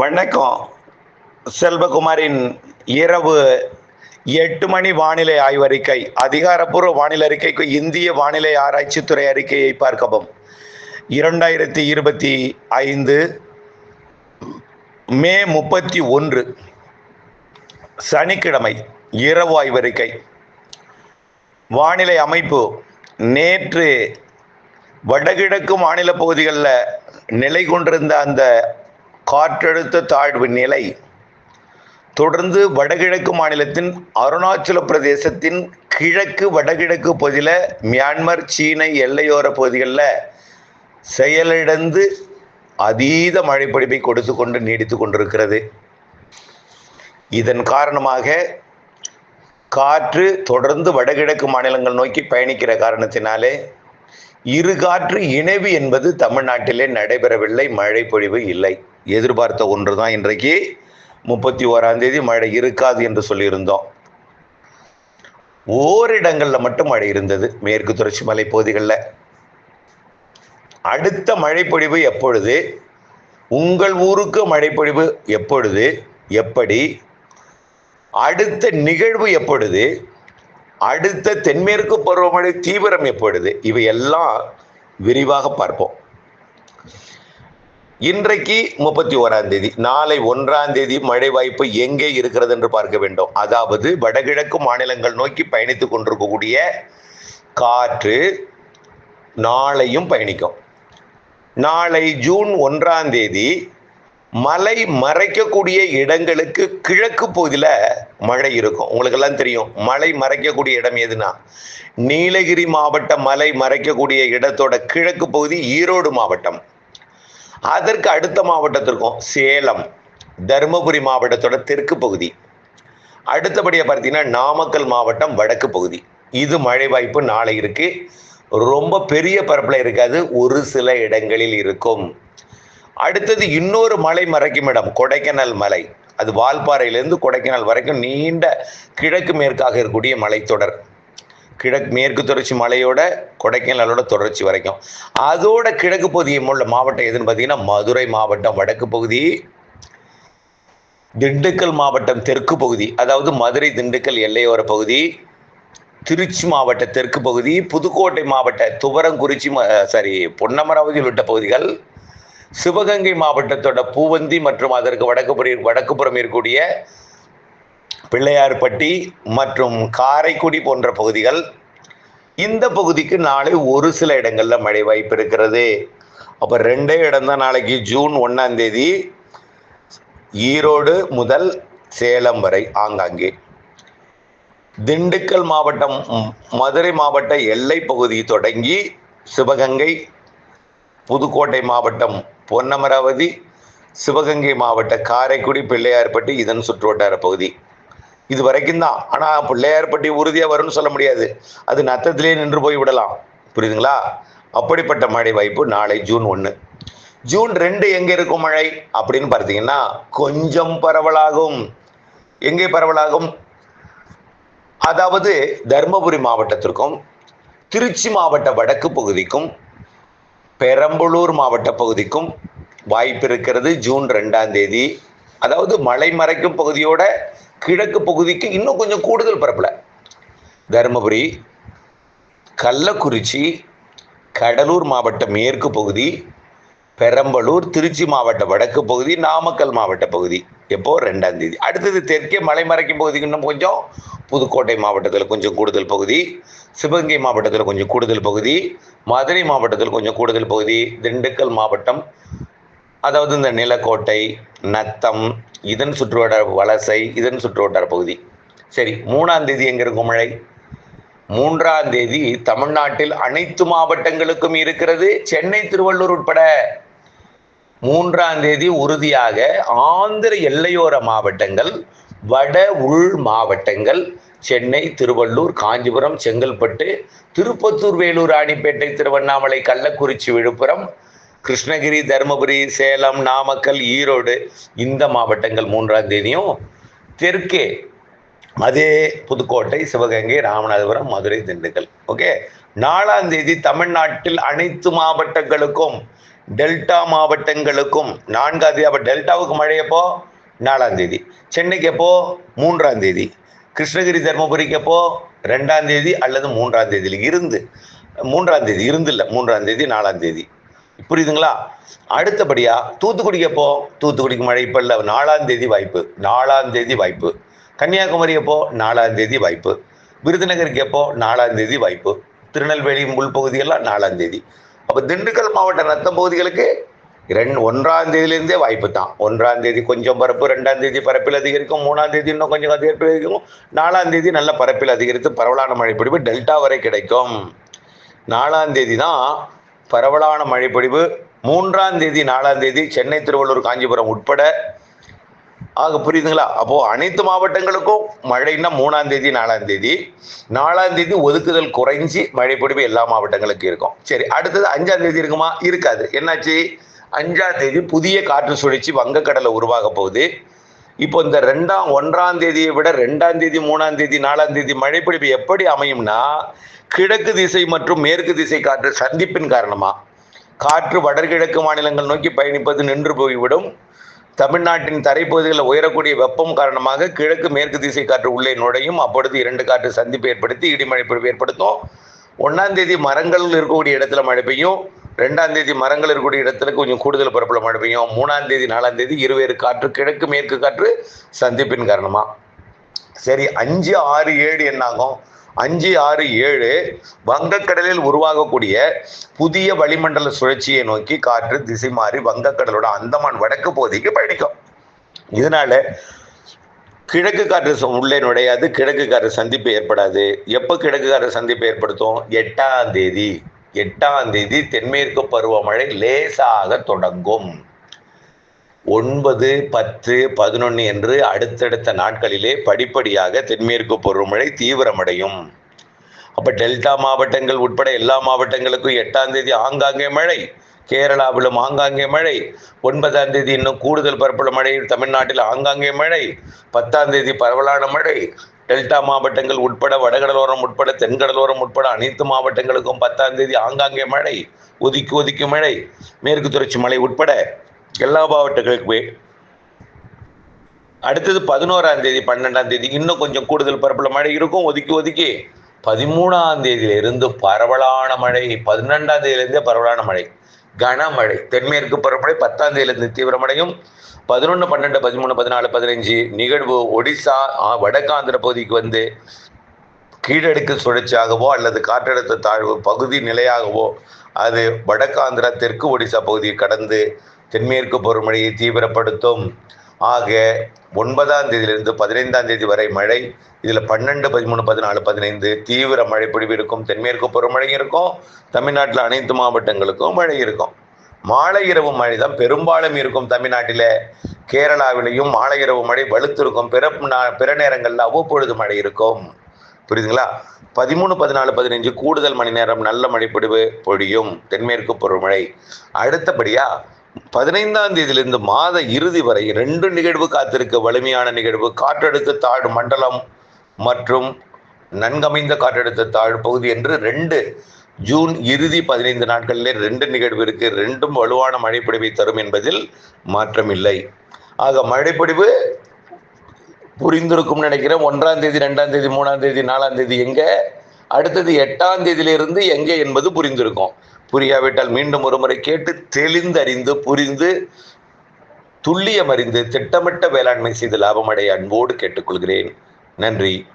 வணக்கம். செல்வகுமாரின் இரவு எட்டு மணி வானிலை ஆய்வறிக்கை அதிகாரப்பூர்வ வானிலை அறிக்கைக்கு இந்திய வானிலை ஆராய்ச்சித்துறை அறிக்கையை பார்க்கவும். இரண்டாயிரத்தி இருபத்தி ஐந்து மே முப்பத்தி ஒன்று சனிக்கிழமை இரவு ஆய்வறிக்கை வானிலை அமைப்பு நேற்று வடகிழக்கு மாநில பகுதிகளில் நிலை கொண்டிருந்த அந்த காற்றழுத்த தாழ்வு நிலை. தொடர்ந்து வடகிழக்கு மாநிலத்தின் அருணாச்சல பிரதேசத்தின் கிழக்கு வடகிழக்கு பகுதியில் மியான்மர் சீன எல்லையோர பகுதிகளில் செயலிழந்து அதீத மழைப்பொழிவை கொடுத்து கொண்டு நீடித்து கொண்டிருக்கிறது. இதன் காரணமாக காற்று தொடர்ந்து வடகிழக்கு மாநிலங்கள் நோக்கி பயணிக்கிற காரணத்தினாலே இரு காற்று இணைவு என்பது தமிழ்நாட்டிலே நடைபெறவில்லை மழை பொழிவு இல்லை. எதிர்பார்த்த ஒன்று தான் இன்றைக்கு முப்பத்தி ஓராம் தேதி மழை இருக்காது என்று சொல்லியிருந்தோம். ஓரிடங்களில் மட்டும் மழை இருந்தது மேற்கு தொடர்ச்சி மலை பகுதிகளில். அடுத்த மழைப்பொழிவு எப்பொழுது? உங்கள் ஊருக்கு மழைப்பொழிவு எப்பொழுது? எப்படி? அடுத்த நிகழ்வு எப்பொழுது? அடுத்த தென்மேற்கு பருவமழை தீவிரம் எப்பொழுது? இவையெல்லாம் விரிவாக பார்ப்போம். இன்றைக்கு முப்பத்தி ஓராம் தேதி. நாளை ஒன்றாம் தேதி மழை வாய்ப்பு எங்கே இருக்கிறது என்று பார்க்க வேண்டும். அதாவது வடகிழக்கு மாநிலங்கள் நோக்கி பயணித்துக் கொண்டிருக்கக்கூடிய காற்று நாளையும் பயணிக்கும். நாளை ஜூன் ஒன்றாம் தேதி மலை மறைக்கக்கூடிய இடங்களுக்கு கிழக்கு பகுதியில் மழை இருக்கும். உங்களுக்கு எல்லாம் தெரியும் மலை மறைக்கக்கூடிய இடம் எதுனா? நீலகிரி மாவட்ட மலை மறைக்கக்கூடிய இடத்தோட கிழக்கு பகுதி ஈரோடு மாவட்டம். அதற்கு அடுத்த மாவட்டத்திற்கும் சேலம் தருமபுரி மாவட்டத்தோட தெற்கு பகுதி. அடுத்தபடியாக பார்த்தீங்கன்னா நாமக்கல் மாவட்டம் வடக்கு பகுதி. இது மழை வாய்ப்பு நாளை இருக்கு. ரொம்ப பெரிய பரப்பில் இருக்காது. ஒரு சில இடங்களில் இருக்கும். அடுத்தது இன்னொரு மலை மறைக்கும் இடம் கொடைக்கானல் மலை. அது வால்பாறையிலேருந்து கொடைக்கானல் வரைக்கும் நீண்ட கிழக்கு மேற்காக இருக்கக்கூடிய மலைத்தொடர். கிழக்கு மேற்கு தொடர்ச்சி மலையோட கொடைக்கானலோட தொடர்ச்சி வரைக்கும். அதோட கிழக்கு பகுதியை உள்ள மாவட்டம் எதுன்னு பார்த்தீங்கன்னா மதுரை மாவட்டம் வடக்கு பகுதி திண்டுக்கல் மாவட்டம் தெற்கு பகுதி அதாவது மதுரை திண்டுக்கல் எல்லையோர பகுதி திருச்சி மாவட்ட தெற்கு பகுதி புதுக்கோட்டை மாவட்ட துவரங்குறிச்சி சாரி பொன்னமராவதி உள்ளிட்ட பகுதிகள் சிவகங்கை மாவட்டத்தோட பூவந்தி மற்றும் அதற்கு வடக்குப்புற வடக்குப்புறம் இருக்கக்கூடிய பிள்ளையார்பட்டி மற்றும் காரைக்குடி போன்ற பகுதிகள் இந்த பகுதிக்கு நாளை ஒரு சில இடங்களில் மழை வாய்ப்பு இருக்கிறது. அப்போ ரெண்டே இடம் தான் நாளைக்கு ஜூன் ஒன்றாம் தேதி ஈரோடு முதல் சேலம் வரை ஆங்காங்கே. திண்டுக்கல் மாவட்டம் மதுரை மாவட்ட எல்லை பகுதி தொடங்கி சிவகங்கை புதுக்கோட்டை மாவட்டம் பொன்னமராவதி சிவகங்கை மாவட்ட காரைக்குடி பிள்ளையார்பட்டி இதன் சுற்றுவட்டார பகுதி. இது வரைக்கும் தான் ஆனால் பிள்ளையார்பட்டி உறுதியாக வரும்னு சொல்ல முடியாது. அது நத்தத்திலே நின்று போய் விடலாம். புரியுதுங்களா? அப்படிப்பட்ட மழை வாய்ப்பு நாளை ஜூன் ஒன்று ஜூன் ரெண்டு எங்கே இருக்கும் மழை? அப்படின்னு பார்த்தீங்கன்னா கொஞ்சம் பரவலாகும். எங்கே பரவலாகும்? அதாவது தருமபுரி மாவட்டத்திற்கும் திருச்சி மாவட்ட வடக்கு பகுதிக்கும் பெரம்பலூர் மாவட்ட பகுதிக்கும் வாய்ப்பு இருக்கிறது ஜூன் ரெண்டாம் தேதி. அதாவது மலை மறைக்கும் பகுதியோட கிழக்கு பகுதிக்கு இன்னும் கொஞ்சம் கூடுதல் பரப்பல. தருமபுரி கள்ளக்குறிச்சி கடலூர் மாவட்ட மேற்கு பகுதி பெரம்பலூர் திருச்சி மாவட்ட வடக்கு பகுதி நாமக்கல் மாவட்ட பகுதி. எப்போ? ரெண்டாம் தேதி. அடுத்தது தெற்கே மலைமறைக்கும் பகுதிக்கு இன்னும் கொஞ்சம் புதுக்கோட்டை மாவட்டத்தில் கொஞ்சம் கூடுதல் பகுதி சிவகங்கை மாவட்டத்தில் கொஞ்சம் கூடுதல் பகுதி மதுரை மாவட்டத்தில் கொஞ்சம் கூடுதல் பகுதி திண்டுக்கல் மாவட்டம் அதாவது இந்த நிலக்கோட்டை நத்தம் இதன் சுற்றுவட்டார வலசை இதன் சுற்றுவட்டார பகுதி. சரி மூணாம் தேதி எங்க இருக்கும் மழை? மூன்றாம் தேதி தமிழ்நாட்டில் அனைத்து மாவட்டங்களுக்கும் இருக்கிறது. சென்னை திருவள்ளூர் உட்பட. மூன்றாம் தேதி உறுதியாக ஆந்திர எல்லையோர மாவட்டங்கள் வட உள் மாவட்டங்கள் சென்னை திருவள்ளூர் காஞ்சிபுரம் செங்கல்பட்டு திருப்பத்தூர் வேலூர் ராணிப்பேட்டை திருவண்ணாமலை கள்ளக்குறிச்சி விழுப்புரம் கிருஷ்ணகிரி தருமபுரி சேலம் நாமக்கல் ஈரோடு இந்த மாவட்டங்கள் மூன்றாம் தேதியும் தெற்கே அதே புதுக்கோட்டை சிவகங்கை ராமநாதபுரம் மதுரை திண்டுக்கல். ஓகே நாலாம் தேதி தமிழ்நாட்டில் அனைத்து மாவட்டங்களுக்கும் டெல்டா மாவட்டங்களுக்கும் நான்காம் தேதி அப்போ டெல்டாவுக்கு மழை எப்போ? நாலாம் தேதி. சென்னைக்கு எப்போ? மூன்றாம் தேதி. கிருஷ்ணகிரி தருமபுரிக்கு எப்போ? ரெண்டாம் தேதி அல்லது மூன்றாம் தேதியில் இருந்து மூன்றாம் தேதி இருந்து இல்லை மூன்றாம் தேதி நாலாம் தேதி. புரியுதுங்களா? அடுத்தபடியா தூத்துக்குடிக்கு எப்போ? தூத்துக்குடிக்கு மழை இப்போ இல்லை நாலாம் தேதி வாய்ப்பு. நாலாம் தேதி வாய்ப்பு. கன்னியாகுமரி எப்போ? நாலாம் தேதி வாய்ப்பு. விருதுநகருக்கு எப்போ? நாலாம் தேதி வாய்ப்பு. திருநெல்வேலி உள்பகுதியெல்லாம் நாலாம் தேதி. அப்போ திண்டுக்கல் மாவட்ட ரத்தம் பகுதிகளுக்கு ரெண்டு ஒன்றாம் தேதியிலேருந்தே வாய்ப்பு தான். ஒன்றாம் தேதி கொஞ்சம் பரப்பு ரெண்டாம் தேதி பரப்பில் அதிகரிக்கும். மூணாம் தேதி இன்னும் கொஞ்சம் அதிகரிப்பு அதிகரிக்கும். நாலாம் தேதி நல்ல பரப்பில் அதிகரித்து பரவலான மழைப்பிடிப்பு டெல்டா வரை கிடைக்கும். நாலாம் தேதி தான் பரவலான மழைப்பொழிவு. மூன்றாம் தேதி நாலாம் தேதி சென்னை திருவள்ளூர் காஞ்சிபுரம் உட்பட. ஆக புரியுதுங்களா? அப்போ அனைத்து மாவட்டங்களுக்கும் மழைன்னா மூணாம் தேதி நாலாம் தேதி. நாலாம் தேதி ஒதுக்குதல் குறைஞ்சி மழைப்பொழிவு எல்லா மாவட்டங்களுக்கும் இருக்கும். சரி அடுத்தது அஞ்சாம் தேதி இருக்குமா? இருக்காது. என்னாச்சு? அஞ்சாம் தேதி புதிய காற்று சுழற்சி வங்கக்கடலை உருவாக போகுது. இப்போ இந்த ரெண்டாம் ஒன்றாம் தேதியை விட ரெண்டாம் தேதி மூணாம் தேதி நாலாம் தேதி மழைப்பொழிவு எப்படி அமையும்னா கிழக்கு திசை மற்றும் மேற்கு திசை காற்று சந்திப்பின் காரணமா? காற்று வடகிழக்கு மாநிலங்கள் நோக்கி பயணிப்பது நின்று போய்விடும். தமிழ்நாட்டின் தரைப்பகுதிகளில் உயரக்கூடிய வெப்பம் காரணமாக கிழக்கு மேற்கு திசை காற்று உள்ளே நுழையும். அப்பொழுது இரண்டு காற்று சந்திப்பு ஏற்படுத்தி இடிமழை பொழிவு ஏற்படுத்தும். ஒன்றாம் தேதி மரங்கள் இருக்கக்கூடிய இடத்துல மழை பெய்யும். ரெண்டாம் தேதி மரங்கள் இருக்கக்கூடிய இடத்துல கொஞ்சம் கூடுதல் பரப்பில் மழை பெய்யும். மூணாம் தேதி நாலாம் தேதி இருவேறு காற்று கிழக்கு மேற்கு காற்று சந்திப்பின் காரணமாக சரி அஞ்சு ஆறு ஏழு என்னாகும்? அஞ்சு ஆறு ஏழு வங்கக்கடலில் உருவாகக்கூடிய புதிய வளிமண்டல சுழற்சியை நோக்கி காற்று திசை மாறி வங்கக்கடலோட அந்தமான் வடக்கு பகுதிக்கு பயணிக்கும். இதனால கிழக்கு காற்று உள்ளே நுழையாது கிழக்கு காற்று சந்திப்பு ஏற்படாது. எப்போ கிழக்கு காற்று சந்திப்பு ஏற்படுத்தும்? எட்டாம் தேதி. எட்டாம் தேதி தென்மேற்கு பருவமழை லேசாக தொடங்கும். ஒன்பது பத்து பதினொன்று என்று அடுத்தடுத்த நாட்களிலே படிப்படியாக தென்மேற்கு பருவமழை தீவிரமடையும். அப்போ டெல்டா மாவட்டங்கள் உட்பட எல்லா மாவட்டங்களுக்கும் எட்டாம் தேதி ஆங்காங்கே மழை கேரளாவிலும் ஆங்காங்கே மழை ஒன்பதாம் தேதி இன்னும் கூடுதல் பரப்பளவு மழை தமிழ்நாட்டில் ஆங்காங்கே மழை பத்தாம் தேதி பரவலான மழை. டெல்டா மாவட்டங்கள் உட்பட வடகடலோரம் உட்பட தென்கடலோரம் உட்பட அனைத்து மாவட்டங்களுக்கும் பத்தாம் தேதி ஆங்காங்கே மழை ஒதுக்கி ஒதுக்கி மழை. மேற்கு தொடர்ச்சி மலை உட்பட எல்லா மாவட்டங்களுக்குமே அடுத்தது பதினோராம் தேதி பன்னெண்டாம் தேதி இன்னும் கொஞ்சம் கூடுதல் பரப்பில் மழை இருக்கும். ஒதுக்கி ஒதுக்கி பதிமூணாம் தேதியிலிருந்து பரவலான மழை பதினெண்டாம் தேதியிலிருந்தே பரவலான மழை கனமழை தென்மேற்கு பருவமழை பத்தாம் தேதியிலிருந்து தீவிரமடையும் பதினொன்று பன்னெண்டு பதிமூணு பதினாலு பதினஞ்சு நிகழ்வு ஒடிசா வடக்காந்திர பகுதிக்கு வந்து கீழடுக்கு சுழற்சியாகவோ அல்லது காற்றழுத்த தாழ்வு பகுதி நிலையாகவோ அது வடக்காந்திரா தெற்கு ஒடிசா பகுதியை கடந்து தென்மேற்கு பருவமழையை தீவிரப்படுத்தும். ஆக ஒன்பதாம் தேதியிலிருந்து பதினைந்தாம் தேதி வரை மழை இதில் பன்னெண்டு பதிமூணு பதினாலு பதினைந்து தீவிர மழை இருக்கும். தென்மேற்கு பருவமழை இருக்கும். தமிழ்நாட்டில் அனைத்து மாவட்டங்களுக்கும் மழை இருக்கும். மாலை இரவு மழை தான் பெரும்பாலும் இருக்கும் தமிழ்நாட்டில். கேரளாவிலையும் மாலை இரவு மழை வலுத்திருக்கும். பிற பிற நேரங்களில் அவ்வப்பொழுது மழை இருக்கும். புரியுதுங்களா? பதிமூணு பதினாலு பதினஞ்சு கூடுதல் மணி நேரம் நல்ல மழை பொழியும் தென்மேற்கு பருவமழை. அடுத்தபடியாக பதினைந்தாம் தேதியிலிருந்து மாத இறுதி வரை ரெண்டு நிகழ்வு காத்திருக்க. வலிமையான நிகழ்வு. காற்றழுத்த தாழ் மண்டலம் மற்றும் நன்கமைந்த காற்றழுத்த தாழ் பகுதி என்று ரெண்டு ஜூன் இறுதி பதினைந்து நாட்களிலே ரெண்டு நிகழ்வு இருக்கு. ரெண்டும் வலுவான மழைப்பொழிவை தரும் என்பதில் மாற்றமில்லை ஆக மழைப்பொழிவு புரிந்திருக்கும் நினைக்கிறேன். ஒன்றாம் தேதி ரெண்டாம் தேதி மூணாம் தேதி நாலாம் தேதி எங்க? அடுத்தது எட்டாம் தேதியிலிருந்து எங்கே என்பது புரிந்திருக்கும். புரியாவிட்டால் மீண்டும் ஒரு முறை கேட்டு தெளிந்தறிந்து புரிந்து துல்லியம் அறிந்து திட்டமிட்ட வேளாண்மை செய்து லாபமடைய அன்போடு கேட்டுக்கொள்கிறேன். நன்றி.